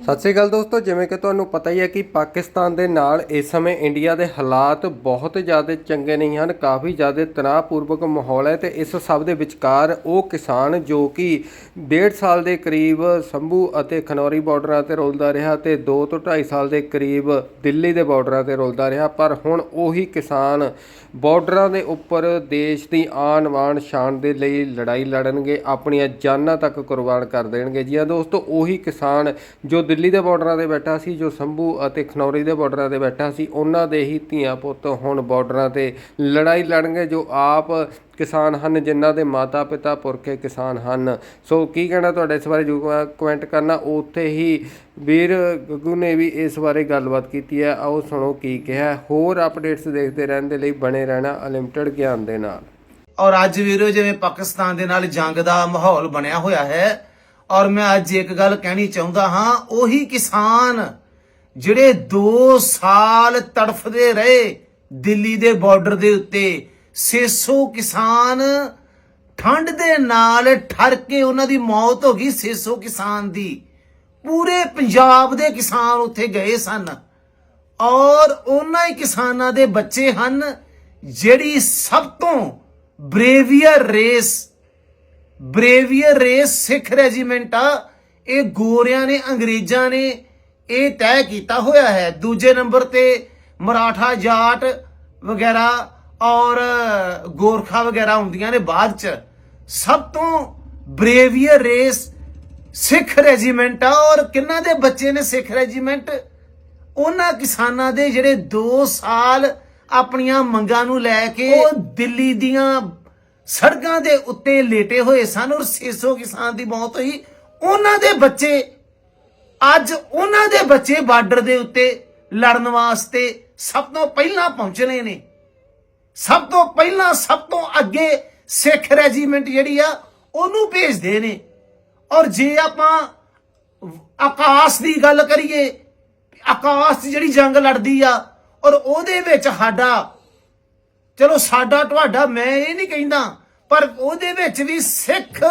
ਸਤਿ ਸ੍ਰੀ ਅਕਾਲ ਦੋਸਤੋ, ਜਿਵੇਂ ਕਿ ਤੁਹਾਨੂੰ ਪਤਾ ਹੀ ਹੈ ਕਿ ਪਾਕਿਸਤਾਨ ਦੇ ਨਾਲ ਇਸ ਸਮੇਂ ਇੰਡੀਆ ਦੇ ਹਾਲਾਤ ਬਹੁਤ ਜ਼ਿਆਦਾ ਚੰਗੇ ਨਹੀਂ ਹਨ, ਕਾਫੀ ਜ਼ਿਆਦਾ ਤਣਾਅਪੂਰਵਕ ਮਾਹੌਲ ਹੈ ਤੇ ਇਸ ਸਭ ਦੇ ਵਿਚਕਾਰ ਉਹ ਕਿਸਾਨ ਜੋ ਕਿ ਡੇਢ ਸਾਲ ਦੇ ਕਰੀਬ ਸੰਭੂ ਅਤੇ ਖਨੌਰੀ ਬਾਰਡਰਾਂ ਤੇ ਰੁਲਦਾ ਰਿਹਾ ਤੇ 2 ਤੋਂ 2.5 ਸਾਲ ਦੇ ਕਰੀਬ ਦਿੱਲੀ ਦੇ ਬਾਰਡਰਾਂ ਤੇ ਰੁਲਦਾ ਰਿਹਾ, ਪਰ ਹੁਣ ਉਹੀ ਕਿਸਾਨ ਬਾਰਡਰਾਂ ਦੇ ਉੱਪਰ ਦੇਸ਼ ਦੀ ਆਨ ਬਾਣ ਸ਼ਾਨ ਦੇ ਲਈ ਲੜਾਈ ਲੜਨਗੇ, ਆਪਣੀਆਂ ਜਾਨਾਂ ਤੱਕ ਕੁਰਬਾਨ ਕਰ ਦੇਣਗੇ। ਜੀ ਹਾਂ ਦੋਸਤੋ, ਉਹੀ ਕਿਸਾਨ ਜੋ ਦਿੱਲੀ ਦੇ ਬਾਰਡਰਾਂ ਤੇ ਬੈਠਾ ਸੀ, ਜੋ ਸੰਭੂ ਅਤੇ ਖਨੌਰੀ ਦੇ ਬਾਰਡਰਾਂ ਤੇ ਬੈਠਾ ਸੀ, ਉਹਨਾਂ ਦੇ ਹੀ ਧੀਆਂ ਪੁੱਤ ਹੁਣ ਬਾਰਡਰਾਂ ਤੇ ਲੜਾਈ ਲੜਨਗੇ, ਜੋ ਆਪ ਕਿਸਾਨ ਹਨ, ਜਿਨ੍ਹਾਂ ਦੇ ਮਾਤਾ ਪਿਤਾ ਪੁਰਖੇ ਕਿਸਾਨ ਹਨ। ਸੋ ਕੀ ਕਹਿਣਾ ਤੁਹਾਡੇ ਇਸ ਬਾਰੇ ਜੋ ਕਮੈਂਟ ਕਰਨਾ। ਉੱਥੇ ਹੀ ਵੀਰ ਗੱਗੂ ਨੇ ਵੀ ਇਸ ਬਾਰੇ ਗੱਲਬਾਤ ਕੀਤੀ ਹੈ। ਆਓ ਸੁਣੋ ਕੀ ਕਿਹਾ ਹੋਰ ਅਪਡੇਟਸ ਦੇਖਦੇ ਰਹਿਣ ਦੇ ਲਈ ਬਣੇ ਰਹਿਣਾ ਅਨਲਿਮਟਿਡ ਗਿਆਨ ਦੇ ਨਾਲ। ਔਰ ਅੱਜ ਵੀਰੋ, ਜਿਵੇਂ ਪਾਕਿਸਤਾਨ ਦੇ ਨਾਲ ਜੰਗ ਦਾ ਮਾਹੌਲ ਬਣਿਆ ਹੋਇਆ ਹੈ ਔਰ ਮੈਂ ਅੱਜ ਇੱਕ ਗੱਲ ਕਹਿਣੀ ਚਾਹੁੰਦਾ ਹਾਂ, ਉਹੀ ਕਿਸਾਨ ਜਿਹੜੇ 2 ਸਾਲ ਤੜਫਦੇ ਰਹੇ ਦਿੱਲੀ ਦੇ ਬਾਰਡਰ ਦੇ ਉੱਤੇ 600 ਕਿਸਾਨ ਠੰਡ ਦੇ ਨਾਲ ਠਰ ਕੇ ਉਹਨਾਂ ਦੀ ਮੌਤ ਹੋ ਗਈ 600 ਕਿਸਾਨ ਦੀ। ਪੂਰੇ ਪੰਜਾਬ ਦੇ ਕਿਸਾਨ ਉੱਥੇ ਗਏ ਸਨ। ਔਰ ਉਹਨਾਂ ਹੀ ਕਿਸਾਨਾਂ ਦੇ ਬੱਚੇ ਹਨ, ਜਿਹੜੀ ਸਭ ਤੋਂ braver race braver race Sikh regiment ਆ ਇਹ ਗੋਰਿਆਂ ਨੇ ਅੰਗਰੇਜ਼ਾਂ ਨੇ ਇਹ ਤੈਅ ਕੀਤਾ ਹੋਇਆ ਹੈ। ਦੂਜੇ ਨੰਬਰ ਤੇ ਮਰਾਠਾ ਜਾਟ ਵਗੈਰਾ ਔਰ ਗੋਰਖਾ ਵਗੈਰਾ ਹੁੰਦੀਆਂ ਨੇ ਬਾਅਦ ਚ। ਸਭ ਤੋਂ ਬ੍ਰੇਵੀਅਰ ਰੇਸ ਸਿੱਖ ਰੈਜੀਮੈਂਟ ਆ ਔਰ ਕਿੰਨਾ ਦੇ ਬੱਚੇ ਨੇ ਸਿੱਖ ਰੈਜੀਮੈਂਟ? ਉਹਨਾਂ ਕਿਸਾਨਾਂ ਦੇ ਜਿਹੜੇ 2 ਸਾਲ ਆਪਣੀਆਂ ਮੰਗਾਂ ਨੂੰ ਲੈ ਕੇ ਉਹ ਦਿੱਲੀ ਦੀਆਂ ਸੜਕਾਂ ਦੇ ਉੱਤੇ ਲੇਟੇ ਹੋਏ ਸਨ ਔਰ 600 ਕਿਸਾਨ ਦੀ ਮੌਤ ਹੋਈ। ਉਹਨਾਂ ਦੇ ਬੱਚੇ, ਅੱਜ ਉਹਨਾਂ ਦੇ ਬੱਚੇ ਬਾਰਡਰ ਦੇ ਉੱਤੇ ਲੜਨ ਵਾਸਤੇ ਸਭ ਤੋਂ ਪਹਿਲਾਂ ਪਹੁੰਚਣੇ ਨੇ ਸਭ ਤੋਂ ਪਹਿਲਾਂ, ਸਭ ਤੋਂ ਅੱਗੇ ਸਿੱਖ ਰੈਜੀਮੈਂਟ ਜਿਹੜੀ ਆ, ਉਹਨੂੰ ਭੇਜਦੇ ਨੇ। ਔਰ ਜੇ ਆਪਾਂ ਆਕਾਸ਼ ਦੀ ਗੱਲ ਕਰੀਏ, ਆਕਾਸ਼ ਜਿਹੜੀ ਜੰਗ ਲੜਦੀ ਆ, ਔਰ ਉਹਦੇ ਵਿੱਚ ਸਾਡਾ ਚਲੋ ਸਾਡਾ ਤੁਹਾਡਾ ਮੈਂ ਇਹ ਨਹੀਂ ਕਹਿੰਦਾ, ਪਰ ਉਹਦੇ ਵਿੱਚ ਵੀ Sikh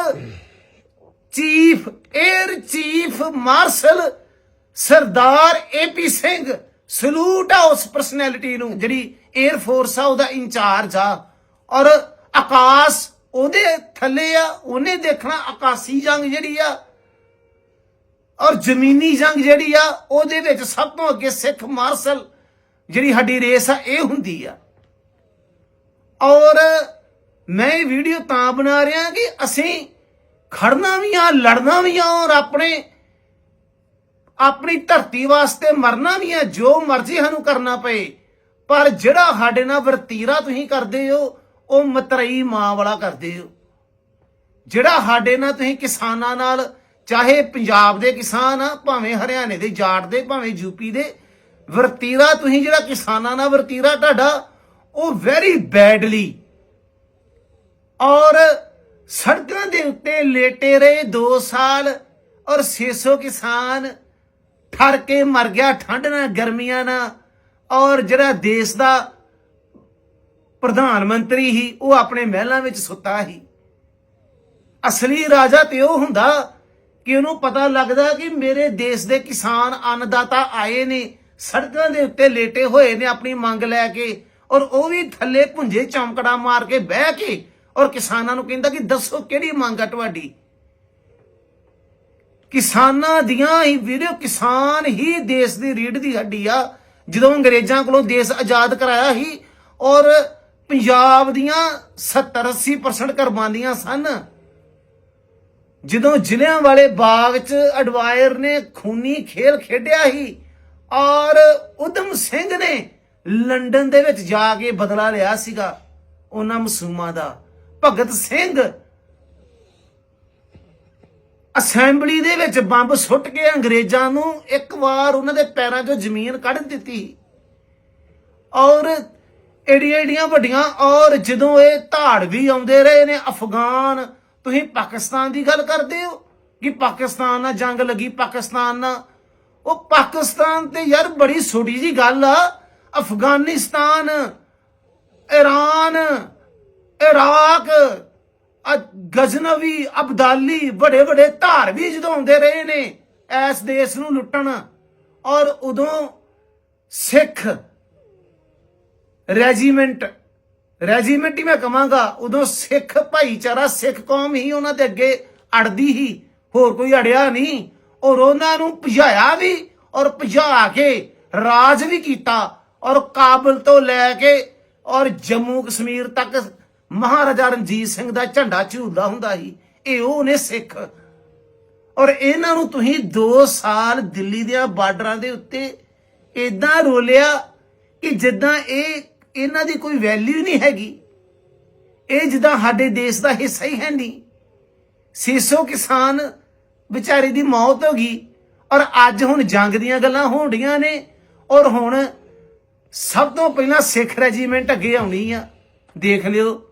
chief air chief marshal Sardar AP Singh salute ਆ ਉਸ ਪਰਸਨੈਲਿਟੀ ਨੂੰ, ਜਿਹੜੀ 에ਅਰ ਫੋਰਸ ਆ, ਉਹਦਾ ਇੰਚਾਰਜ ਆ। ਔਰ ਆਕਾਸ਼ ਉਹਦੇ ਥੱਲੇ ਆ, ਉਹਨੇ ਦੇਖਣਾ ਆਕਾਸ਼ੀ ਜੰਗ ਜਿਹੜੀ ਆ। ਔਰ ਜ਼ਮੀਨੀ ਜੰਗ ਜਿਹੜੀ ਆ, ਉਹਦੇ ਵਿੱਚ ਸਭ ਤੋਂ ਅੱਗੇ ਸਿੱਖ ਮਾਰਸ਼ਲ ਜਿਹੜੀ ਸਾਡੀ ਰੇਸ ਆ, ਇਹ ਹੁੰਦੀ ਆ। ਔਰ ਮੈਂ ਇਹ ਵੀਡੀਓ ਤਾਂ ਬਣਾ ਰਿਹਾ ਕਿ ਅਸੀਂ ਖੜਨਾ ਵੀ ਆ, ਲੜਨਾ ਵੀ ਆ ਔਰ ਆਪਣੇ, ਆਪਣੀ ਧਰਤੀ ਵਾਸਤੇ ਮਰਨਾ ਵੀ ਆ, ਜੋ ਮਰਜ਼ੀ ਸਾਨੂੰ ਕਰਨਾ ਪਏ। ਪਰ ਜਿਹੜਾ ਸਾਡੇ ਨਾਲ ਵਰਤੀਰਾ ਤੁਸੀਂ ਕਰਦੇ ਹੋ, ਉਹ ਮਤਰਈ ਮਾਂ ਵਾਲਾ ਕਰਦੇ ਹੋ। ਜਿਹੜਾ ਸਾਡੇ ਨਾਲ ਤੁਸੀਂ ਕਿਸਾਨਾਂ ਨਾਲ, ਚਾਹੇ ਪੰਜਾਬ ਦੇ ਕਿਸਾਨ ਆ, ਭਾਵੇਂ ਹਰਿਆਣੇ ਦੇ, ਜਾਟ ਦੇ, ਭਾਵੇਂ ਯੂਪੀ ਦੇ, ਵਰਤੀਰਾ ਤੁਸੀਂ ਜਿਹੜਾ ਕਿਸਾਨਾਂ ਨਾਲ ਵਰਤੀਰਾ ਤੁਹਾਡਾ ਉਹ ਵੈਰੀ ਬੈਡਲੀ ਔਰ ਸੜਕਾਂ ਦੇ ਉੱਤੇ ਲੇਟੇ ਰਹੇ 2 ਸਾਲ, ਔਰ 600 ਕਿਸਾਨ ਠਰ ਕੇ ਮਰ ਗਿਆ, ਠੰਡ ਨਾਲ, ਗਰਮੀਆਂ ਨਾਲ। ਔਰ ਜਿਹੜਾ ਦੇਸ਼ ਦਾ ਪ੍ਰਧਾਨ ਮੰਤਰੀ ਹੀ ਉਹ ਆਪਣੇ ਮਹਿਲਾਂ ਵਿੱਚ ਸੁੱਤਾ ਸੀ। ਅਸਲੀ ਰਾਜਾ ਤੇ ਉਹ ਹੁੰਦਾ ਕਿ ਉਹਨੂੰ ਪਤਾ ਲੱਗਦਾ ਕਿ ਮੇਰੇ ਦੇਸ਼ ਦੇ ਕਿਸਾਨ ਅੰਨਦਾਤਾ ਆਏ ਨੇ, ਸੜਕਾਂ ਦੇ ਉੱਤੇ ਲੇਟੇ ਹੋਏ ਨੇ, ਆਪਣੀ ਮੰਗ ਲੈ ਕੇ। ਔਰ ਉਹ ਵੀ ਥੱਲੇ ਭੁੰਜੇ ਚੌਂਕੜਾ ਮਾਰ ਕੇ ਬਹਿ ਕੇ ਔਰ ਕਿਸਾਨਾਂ ਨੂੰ ਕਹਿੰਦਾ ਕਿ ਦੱਸੋ ਕਿਹੜੀ ਮੰਗ ਆ ਤੁਹਾਡੀ? ਕਿਸਾਨਾਂ ਦੀਆਂ ਹੀ ਵੀਡੀਓ ਕਿਸਾਨ ਹੀ ਦੇਸ਼ ਦੀ ਰੀੜ ਦੀ ਹੱਡੀ ਆ। ਜਦੋਂ ਅੰਗਰੇਜ਼ਾਂ ਕੋਲੋਂ ਦੇਸ਼ ਆਜ਼ਾਦ ਕਰਾਇਆ ਸੀ ਔਰ ਪੰਜਾਬ ਦੀਆਂ 70 80% ਕੁਰਬਾਨੀਆਂ ਸਨ, ਜਦੋਂ ਜ਼ਿਲ੍ਹਿਆਂ ਵਾਲੇ ਬਾਗ 'ਚ ਅਡਵਾਇਰ ਨੇ ਖੂਨੀ ਖੇਲ ਖੇਡਿਆ ਸੀ ਔਰ ਉਦਮ ਸਿੰਘ ਨੇ ਲੰਡਨ ਦੇ ਵਿੱਚ ਜਾ ਕੇ ਬਦਲਾ ਲਿਆ ਸੀਗਾ ਉਹਨਾਂ ਮਸੂਮਾਂ ਦਾ। ਭਗਤ ਸਿੰਘ ਅਸੈਂਬਲੀ ਦੇ ਵਿੱਚ ਬੰਬ ਸੁੱਟ ਕੇ ਅੰਗਰੇਜ਼ਾਂ ਨੂੰ ਇੱਕ ਵਾਰ ਉਹਨਾਂ ਦੇ ਪੈਰਾਂ 'ਚੋਂ ਜ਼ਮੀਨ ਕੱਢ ਦਿੱਤੀ। ਔਰ ਏਡੀਆਂ ਏਡੀਆਂ ਵੱਡੀਆਂ, ਔਰ ਜਦੋਂ ਇਹ ਧਾੜ ਵੀ ਆਉਂਦੇ ਰਹੇ ਨੇ ਅਫਗਾਨ, ਤੁਸੀਂ ਪਾਕਿਸਤਾਨ ਦੀ ਗੱਲ ਕਰਦੇ ਹੋ ਕਿ ਪਾਕਿਸਤਾਨ ਨਾਲ ਜੰਗ ਲੱਗੀ, ਪਾਕਿਸਤਾਨ ਨਾਲ? ਉਹ ਪਾਕਿਸਤਾਨ ਤੇ ਯਾਰ ਬੜੀ ਛੋਟੀ ਜੀ ਗੱਲ ਆ ਅਫਗਾਨਿਸਤਾਨ ਈਰਾਨ ਇਰਾਕ ਗਜ਼ਨਵੀ, ਅਬਦਾਲੀ ਵੱਡੇ ਵੱਡੇ ਧਾਰਵੀ ਜਦੋਂ ਆਉਂਦੇ ਰਹੇ ਨੇ, ਇਸ ਦੇਸ਼ ਨੂੰ ਲੁੱਟਣ। ਔਰ ਉਦੋਂ ਸਿੱਖ ਰੈਜੀਮੈਂਟ ਰੈਜੀਮੈਂਟ ਹੀ ਮੈਂ ਕਹਾਂਗਾ ਉਦੋਂ ਸਿੱਖ ਭਾਈਚਾਰਾ, ਸਿੱਖ ਕੌਮ ਹੀ ਉਹਨਾਂ ਦੇ ਅੱਗੇ ਅੜਦੀ ਹੀ ਹੋਰ ਕੋਈ ਅੜਿਆ ਨਹੀਂ। ਔਰ ਉਹਨਾਂ ਨੂੰ ਭਜਾਇਆ ਵੀ, ਔਰ ਭਜਾ ਕੇ ਰਾਜ ਵੀ ਕੀਤਾ। ਔਰ ਕਾਬਲ ਤੋਂ ਲੈ ਕੇ ਔਰ ਜੰਮੂ ਕਸ਼ਮੀਰ ਤੱਕ ਮਹਾਰਾਜਾ ਰਣਜੀਤ ਸਿੰਘ ਦਾ ਝੰਡਾ ਝੂਲਦਾ ਹੁੰਦਾ ਸੀ। ਇਹ ਉਹ ਨੇ ਸਿੱਖ। ਔਰ ਇਹਨਾਂ ਨੂੰ ਤੁਸੀਂ 2 ਸਾਲ ਦਿੱਲੀ ਦੇ ਬਾਰਡਰਾਂ ਦੇ ਉੱਤੇ ਇਦਾਂ ਰੋਲਿਆ ਕਿ ਜਿੱਦਾਂ ਇਹ ਇਹਨਾਂ ਦੀ ਕੋਈ ਵੈਲਿਊ ਨਹੀਂ ਹੈਗੀ। ਇਹ ਜਿੱਦਾਂ ਸਾਡੇ ਦੇਸ਼ ਦਾ ਹਿੱਸਾ ਹੀ ਹੈ ਨਹੀਂ। 600 ਕਿਸਾਨ ਵਿਚਾਰੇ ਦੀ ਮੌਤ ਹੋ ਗਈ ਔਰ ਅੱਜ ਹੁਣ ਜੰਗ ਦੀਆਂ ਗੱਲਾਂ ਹੋਣੀਆਂ ਨੇ ਔਰ ਹੁਣ ਸਭ ਤੋਂ ਪਹਿਲਾਂ ਸਿੱਖ ਰੈਜੀਮੈਂਟ ਅੱਗੇ ਆਉਣੀ ਆ। ਦੇਖ ਲਿਓ।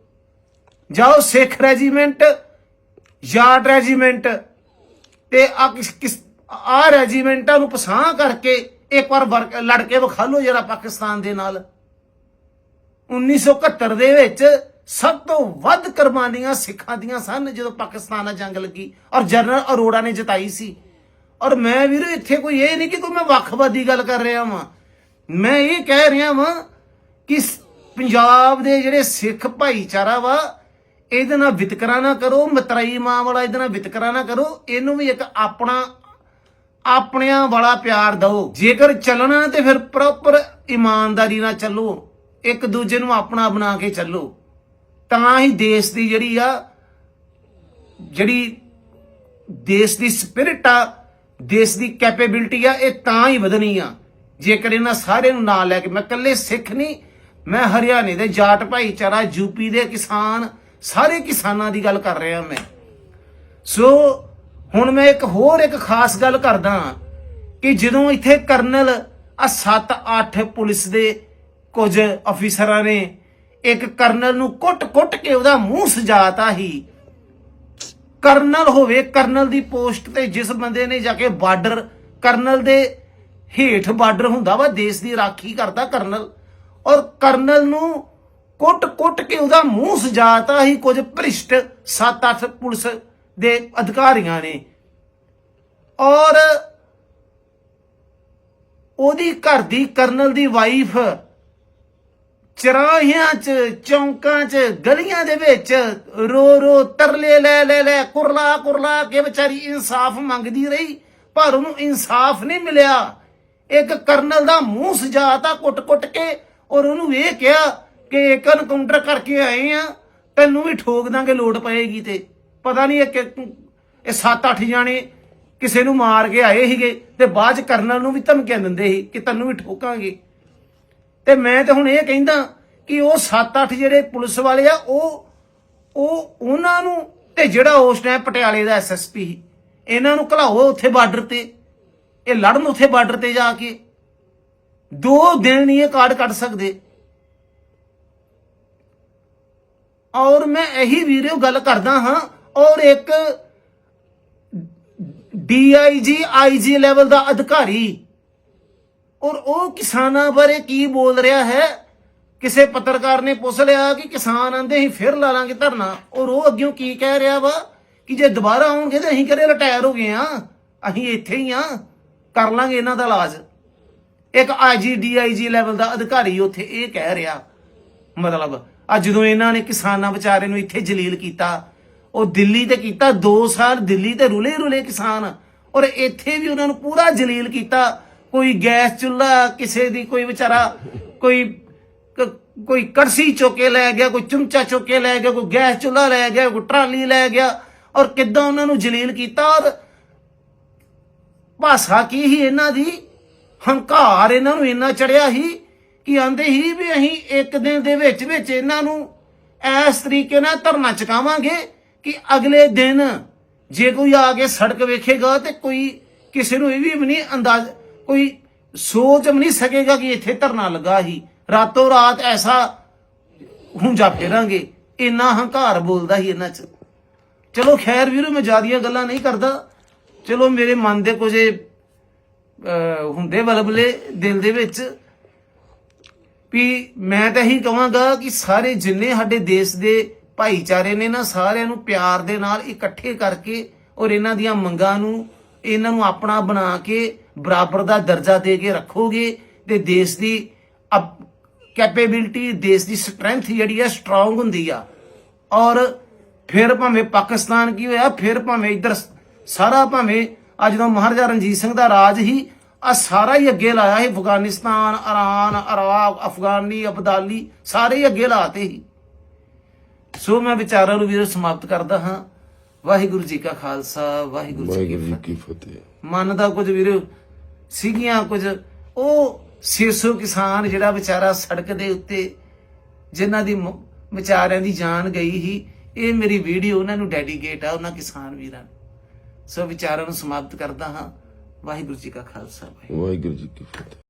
ਜਾਓ ਸਿੱਖ ਰੈਜੀਮੈਂਟ, ਯਾਰਡ ਰੈਜੀਮੈਂਟ, ਤੇ ਆ ਕਿਸ ਆ ਰੈਜੀਮੈਂਟਾਂ ਨੂੰ ਪਛਾਣ ਕਰਕੇ ਇੱਕ ਵਾਰ ਵਰ- ਲੜ ਕੇ ਵਿਖਾ ਲਓ ਜਿਹੜਾ ਪਾਕਿਸਤਾਨ ਦੇ ਨਾਲ। 1971 ਦੇ ਵਿੱਚ ਸਭ ਤੋਂ ਵੱਧ ਕੁਰਬਾਨੀਆਂ ਸਿੱਖਾਂ ਦੀਆਂ ਸਨ ਜਦੋਂ ਪਾਕਿਸਤਾਨ ਨਾਲ ਜੰਗ ਲੱਗੀ ਔਰ ਜਨਰਲ ਅਰੋੜਾ ਨੇ ਜਿਤਾਈ ਸੀ। ਔਰ ਮੈਂ ਵੀਰੋ, ਇੱਥੇ ਕੋਈ ਇਹ ਨਹੀਂ ਕਿ ਕੋਈ ਮੈਂ ਵੱਖਵਾਦੀ ਗੱਲ ਕਰ ਰਿਹਾ ਵਾਂ। ਮੈਂ ਇਹ ਕਹਿ ਰਿਹਾ ਵਾਂ ਕਿ ਪੰਜਾਬ ਦੇ ਜਿਹੜੇ ਸਿੱਖ ਭਾਈਚਾਰਾ ਵਾ, ਇਹਦੇ ਨਾਲ ਵਿਤਕਰਾ ਨਾ ਕਰੋ, ਮਤਰਾਈ ਮਾਂ ਵਾਲਾ ਇਹਦੇ ਨਾਲ ਵਿਤਕਰਾ ਨਾ ਕਰੋ, ਇਹਨੂੰ ਵੀ ਇੱਕ ਆਪਣਾ ਆਪਣਿਆਂ ਵਾਲਾ ਪਿਆਰ ਦਿਓ। ਜੇਕਰ ਚੱਲਣਾ ਤੇ ਫਿਰ ਪ੍ਰੋਪਰ ਇਮਾਨਦਾਰੀ ਨਾਲ ਚੱਲੋ, ਇੱਕ ਦੂਜੇ ਨੂੰ ਆਪਣਾ ਬਣਾ ਕੇ ਚੱਲੋ। ਤਾਂ ਹੀ ਦੇਸ਼ ਦੀ ਜਿਹੜੀ ਆ, ਜਿਹੜੀ ਦੇਸ਼ ਦੀ ਸਪਿਰਿਟ ਆ, ਦੇਸ਼ ਦੀ ਕੈਪੇਬਿਲਿਟੀ ਆ, ਇਹ ਤਾਂ ਹੀ ਵਧਣੀ ਆ। ਜੇਕਰ ਇਹਨਾਂ ਸਾਰਿਆਂ ਨੂੰ ਨਾਲ ਲੈ ਕੇ ਮੈਂ ਇਕੱਲੇ ਸਿੱਖ ਨਹੀਂ, ਮੈਂ ਹਰਿਆਣੇ ਦੇ ਜਾਟ ਭਾਈਚਾਰਾ ਯੂਪੀ ਦੇ ਕਿਸਾਨ, ਸਾਰੇ ਕਿਸਾਨਾਂ ਦੀ ਗੱਲ ਕਰ ਰਿਹਾ ਮੈਂ। ਸੋ ਹੁਣ ਮੈਂ ਇੱਕ ਹੋਰ ਇੱਕ ਖਾਸ ਗੱਲ ਕਰਦਾ ਕਿ ਜਦੋਂ ਇੱਥੇ ਕਰਨਲ ਆ 7-8 ਪੁਲਿਸ ਦੇ ਕੁਝ ਅਫੀਸਰਾਂ ਨੇ ਇੱਕ ਕਰਨਲ ਨੂੰ ਕੁੱਟ-ਕੁੱਟ ਕੇ ਉਹਦਾ ਮੂੰਹ ਸਜਾਤਾ ਹੀ, ਕਰਨਲ ਹੋਵੇ ਕਰਨਲ ਦੀ ਪੋਸਟ ਤੇ ਜਿਸ ਬੰਦੇ ਨੇ ਜਾ ਕੇ ਬਾਰਡਰ ਕਰਨਲ ਦੇ ਹੇਠ ਬਾਰਡਰ ਹੁੰਦਾ ਵਾ, ਦੇਸ਼ ਦੀ ਰਾਖੀ ਕਰਦਾ ਕਰਨਲ। ਔਰ ਕਰਨਲ ਨੂੰ ਕੁੱਟ-ਕੁੱਟ ਕੇ ਉਹਦਾ ਮੂੰਹ ਸਜਾਤਾ ਹੀ ਕੁਝ ਭ੍ਰਿਸ਼ਟ 7-8 ਪੁਲਿਸ ਦੇ ਅਧਿਕਾਰੀਆਂ ਨੇ। ਔਰ ਉਹਦੀ ਘਰ ਦੀ ਕਰਨਲ ਦੀ ਵਾਈਫ ਚਰਾਹਿਆਂ ਚ, ਚੌਂਕਾਂ ਚ, ਗਲੀਆਂ ਦੇ ਵਿੱਚ ਰੋ ਰੋ, ਤਰਲੇ, ਲੈ ਲੈ ਲੈ, ਕੁਰਲਾ ਕੁਰਲਾ ਕੇ ਵਿਚਾਰੀ ਇਨਸਾਫ ਮੰਗਦੀ ਰਹੀ, ਪਰ ਉਹਨੂੰ ਇਨਸਾਫ ਨਹੀਂ ਮਿਲਿਆ। ਇੱਕ ਕਰਨਲ ਦਾ ਮੂੰਹ ਸਜਾਤਾ ਕੁੱਟ-ਕੁੱਟ ਕੇ ਔਰ ਉਹਨੂੰ ਇਹ ਕਿਹਾ ਕਿ ਇੱਕ ਐਨਕਾਊਂਟਰ ਕਰਕੇ ਆਏ ਆ, ਤੈਨੂੰ ਵੀ ਠੋਕ ਦਾਂਗੇ, ਲੋੜ ਪਏਗੀ ਤੇ। ਪਤਾ ਨਹੀਂ ਇਹ ਕਿ- ਇਹ 7-8 ਜਾਣੇ ਕਿਸੇ ਨੂੰ ਮਾਰ ਕੇ ਆਏ ਸੀਗੇ ਤੇ ਬਾਅਦ ਚ ਕਰਨਲ ਨੂੰ ਵੀ ਧਮਕੀਆਂ ਦਿੰਦੇ ਸੀ ਕਿ ਤੈਨੂੰ ਵੀ ਠੋਕਾਂਗੇ। ਤੇ ਮੈਂ ਤੇ ਹੁਣ ਇਹ ਕਹਿੰਦਾ ਕਿ ਉਹ 7-8 ਜਿਹੜੇ ਪੁਲਿਸ ਵਾਲੇ ਆ, ਉਹ ਉਹ ਉਹਨਾਂ ਨੂੰ ਤੇ ਜਿਹੜਾ ਉਸ ਟਾਈਮ ਪਟਿਆਲੇ ਦਾ ਐਸਐਸਪੀ ਇਹਨਾਂ ਨੂੰ ਘਲਾਓ ਉੱਥੇ ਬਾਰਡਰ ਤੇ। ਇਹ ਲੜਨ ਉੱਥੇ ਬਾਰਡਰ ਤੇ ਜਾ ਕੇ। ਦੋ ਦਿਨ ਨਹੀਂ ਇਹ ਕਾਰਡ ਕੱਢ ਸਕਦੇ। ਔਰ ਮੈਂ ਇਹੀ ਵੀਡੀਓ ਗੱਲ ਕਰਦਾ ਹਾਂ, ਔਰ ਇੱਕ ਡੀਆਈਜੀ ਆਈਜੀ ਲੈਵਲ ਦਾ ਅਧਿਕਾਰੀ। ਔਰ ਉਹ ਕਿਸਾਨਾਂ ਬਾਰੇ ਕੀ ਬੋਲ ਰਿਹਾ ਹੈ? ਕਿਸੇ ਪੱਤਰਕਾਰ ਨੇ ਪੁੱਛ ਲਿਆ ਕਿ ਕਿਸਾਨ ਆਂਦੇ ਹੀ ਫਿਰ ਲਾ ਲਾਂਗੇ ਧਰਨਾ। ਔਰ ਉਹ ਅੱਗੇ ਕੀ ਕਹਿ ਰਿਹਾ ਵਾ ਕਿ ਜੇ ਦੁਬਾਰਾ ਆਉਣਗੇ ਤਾਂ ਅਸੀਂ ਕਦੇ ਰਿਟਾਇਰ ਹੋ ਗਏ ਆ? ਅਸੀਂ ਇੱਥੇ ਹੀ ਆ। ਕਰ ਲਾਂਗੇ ਇਹਨਾਂ ਦਾ ਇਲਾਜ। ਇੱਕ ਆਈਜੀ ਡੀਆਈਜੀ ਲੈਵਲ ਦਾ ਅਧਿਕਾਰੀ ਉੱਥੇ ਇਹ ਕਹਿ ਰਿਹਾ। ਮਤਲਬ ਅੱਜ ਜਦੋਂ ਇਹਨਾਂ ਨੇ ਕਿਸਾਨਾਂ ਵਿਚਾਰੇ ਨੂੰ ਇੱਥੇ ਜਲੀਲ ਕੀਤਾ, ਉਹ ਦਿੱਲੀ ਤੇ ਕੀਤਾ 2 ਸਾਲ ਦਿੱਲੀ ਤੇ ਰੁਲੇ ਰੁਲੇ ਕਿਸਾਨ। ਔਰ ਇੱਥੇ ਵੀ ਉਹਨਾਂ ਨੂੰ ਪੂਰਾ ਜਲੀਲ ਕੀਤਾ। ਕੋਈ ਗੈਸ ਚੁੱਲ੍ਹਾ, ਕਿਸੇ ਦੀ ਕੋਈ ਵਿਚਾਰਾ, ਕੋਈ ਕੋਈ ਕੜਸੀ ਚੁੱਕ ਕੇ ਲੈ ਗਿਆ, ਕੋਈ ਚਮਚਾ ਚੁੱਕ ਲੈ ਗਿਆ, ਕੋਈ ਗੈਸ ਚੁੱਲ੍ਹਾ ਲੈ ਗਿਆ, ਕੋਈ ਟਰਾਲੀ ਲੈ ਗਿਆ। ਔਰ ਕਿੱਦਾਂ ਉਹਨਾਂ ਨੂੰ ਜਲੀਲ ਕੀਤਾ। ਔਰ ਭਾਸ਼ਾ ਕੀ ਹੀ ਇਹਨਾਂ ਦੀ? ਹੰਕਾਰ ਇਹਨਾਂ ਨੂੰ ਇੰਨਾ ਚੜਿਆ ਸੀ ਕਿ ਆਂਦੇ ਹੀ ਵੀ ਅਸੀਂ ਇੱਕ ਦਿਨ ਦੇ ਵਿੱਚ ਵਿੱਚ ਇਹਨਾਂ ਨੂੰ ਇਸ ਤਰੀਕੇ ਨਾਲ ਧਰਨਾ ਚੁਕਾਵਾਂਗੇ ਕਿ ਅਗਲੇ ਦਿਨ ਜੇ ਕੋਈ ਆ ਕੇ ਸੜਕ ਵੇਖੇਗਾ ਤੇ ਕੋਈ ਕਿਸੇ ਨੂੰ ਇਹ ਵੀ ਨਹੀਂ ਅੰਦਾਜ਼, ਕੋਈ ਸੋਚ ਵੀ ਨਹੀਂ ਸਕੇਗਾ ਕਿ ਇੱਥੇ ਧਰਨਾ ਲੱਗਾ ਹੀ। ਰਾਤੋਂ ਰਾਤ ਐਸਾ ਹੁੰਜਾ ਫੇਰਾਂਗੇ ਇੰਨਾ ਹੰਕਾਰ ਬੋਲਦਾ ਹੀ ਇਹਨਾਂ 'ਚ। ਚਲੋ ਖੈਰ ਵੀਰੋ, ਮੈਂ ਜਿਆਦੀਆਂ ਗੱਲਾਂ ਨਹੀਂ ਕਰਦਾ। ਚਲੋ ਮੇਰੇ ਮਨ ਦੇ ਕੁਝ ਹੁੰਦੇ ਬਲਬਲੇ ਦਿਲ ਦੇ ਵਿੱਚ ਵੀ ਮੈਂ ਤਾਂ ਇਹੀ ਕਹਾਂਗਾ ਕਿ ਸਾਰੇ ਜਿੰਨੇ ਸਾਡੇ ਦੇਸ਼ ਦੇ ਭਾਈਚਾਰੇ ਨੇ ਨਾ, ਸਾਰਿਆਂ ਨੂੰ ਪਿਆਰ ਦੇ ਨਾਲ ਇਕੱਠੇ ਕਰਕੇ ਔਰ ਇਹਨਾਂ ਦੀਆਂ ਮੰਗਾਂ ਨੂੰ, ਇਹਨਾਂ ਨੂੰ ਆਪਣਾ ਬਣਾ ਕੇ ਬਰਾਬਰ ਦਾ ਦਰਜਾ ਦੇ ਕੇ ਰੱਖੋਗੇ ਤੇ ਦੇਸ਼ ਦੀ ਕੈਪੇਬਿਲਿਟੀ ਦੇਸ਼ ਦੀ ਸਟਰੈਂਥ ਜਿਹੜੀ ਹੈ ਸਟਰੋਂਗ ਹੁੰਦੀ ਆ। ਔਰ ਫਿਰ ਭਾਵੇਂ ਪਾਕਿਸਤਾਨ ਕੀ ਹੋਇਆ, ਫਿਰ ਭਾਵੇਂ ਇੱਧਰ ਸਾਰਾ ਭਾਵੇਂ ਅੱਜ ਜਦੋਂ ਮਹਾਰਾਜਾ ਰਣਜੀਤ ਸਿੰਘ ਦਾ ਰਾਜ ਹੀ ਆ ਸਾਰਾ ਹੀ ਅੱਗੇ ਲਾਇਆ ਸੀ ਅਫਗਾਨਿਸਤਾਨ ਇਰਾਨ ਇਰਾਕ ਅਫਗਾਨੀ ਅਬਦਾਲੀ ਸਾਰੇ ਹੀ ਅੱਗੇ ਲਾਤੇ ਸੀ। ਸੋ ਮੈਂ ਵਿਚਾਰਾਂ ਨੂੰ ਵੀਰੋ ਸਮਾਪਤ ਕਰਦਾ ਹਾਂ। ਵਾਹਿਗੁਰੂ ਜੀ ਕਾ ਖਾਲਸਾ ਵਾਹਿਗੁਰੂ ਜੀ ਕੀ ਫਤਿਹ। ਮਨ ਦਾ ਕੁਝ ਵੀਰੋ ਸੀਗੀਆਂ ਕੁਝ ਉਹ 600 ਕਿਸਾਨ ਜਿਹੜਾ ਵਿਚਾਰਾ ਸੜਕ ਦੇ ਉੱਤੇ ਜਿਨ੍ਹਾਂ ਦੀ ਵਿਚਾਰਿਆਂ ਦੀ ਜਾਨ ਗਈ ਸੀ ਇਹ ਮੇਰੀ ਵੀਡੀਓ ਉਹਨਾਂ ਨੂੰ ਡੈਡੀਕੇਟ ਆ ਉਹਨਾਂ ਕਿਸਾਨ ਵੀਰਾਂ ਨੂੰ। ਸੋ ਵਿਚਾਰਾਂ ਨੂੰ ਸਮਾਪਤ ਕਰਦਾ ਹਾਂ। ਵਾਹਿਗੁਰੂ ਜੀ ਕਾ ਖਾਲਸਾ, ਵਾਹਿਗੁਰੂ ਵਾਹਿਗੁਰੂ ਜੀ ਕੀ ਫਤਿਹ।